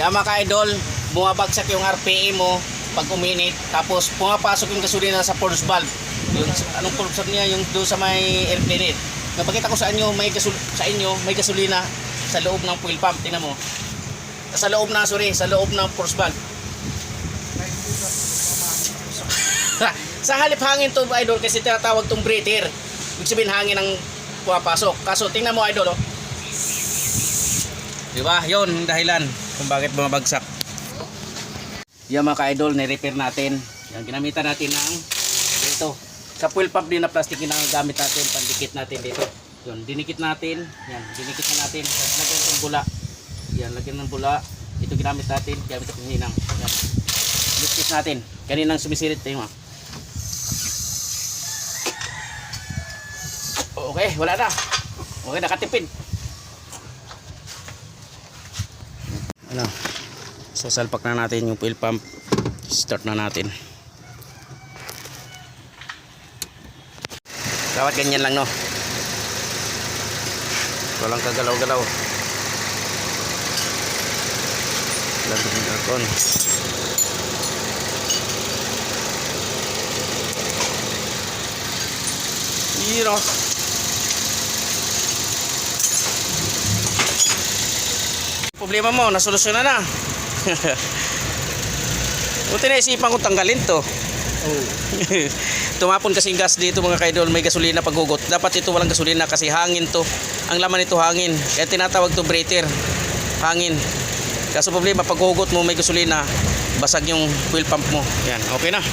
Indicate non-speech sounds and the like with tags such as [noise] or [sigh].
Yan mga ka-idol, bumabagsak yung RPM mo pag uminit. Tapos pumapasok yung gasolina sa force valve. Yung, anong force niya? Yung doon sa may airplane. Napakita ko sa inyo, may gasul sa inyo, may gasolina sa loob ng fuel pump. Tingnan mo. Sa loob na, sorry, sa loob ng force valve. [laughs] sa halip hangin to idol kasi tinatawag tong breather. Ibig sabihin hangin ang pumapasok. Kaso tingnan mo idol oh. Di ba? Yung dahilan kung bakit bumabagsak. Yan mga ka-idol, ni-repair natin. Yan, ginamitan natin ng dito. Sa fuel pump din na plastic yung gamit natin, pandikit natin dito. Yun, dinikit natin. Yan, dinikit na natin. Tapos lagyan ng bula. Yan, lagyan ng bula. Ito ginamit natin, gamit natin hinang. Yan. Lipis natin. Kaninang sumisirit tayo mga. Okay, wala na. Okay, nakatipid. Ano? Sasalpak na natin yung fuel pump. Start na natin. Dapat ganyan lang no. Walang kagalaw-galaw. Walang aircon. Yun Problema mo, nasolusyonan na. [laughs] Buti na isipan ko tanggalin to. [laughs] Tumapon kasing gas dito mga kaidol, may gasolina paghugot. Dapat ito walang gasolina kasi hangin to. Ang laman nito hangin. Kaya tinatawag to breather. Hangin. Kaso problema paghugot mo may gasolina, basag yung fuel pump mo. Yan, okay na.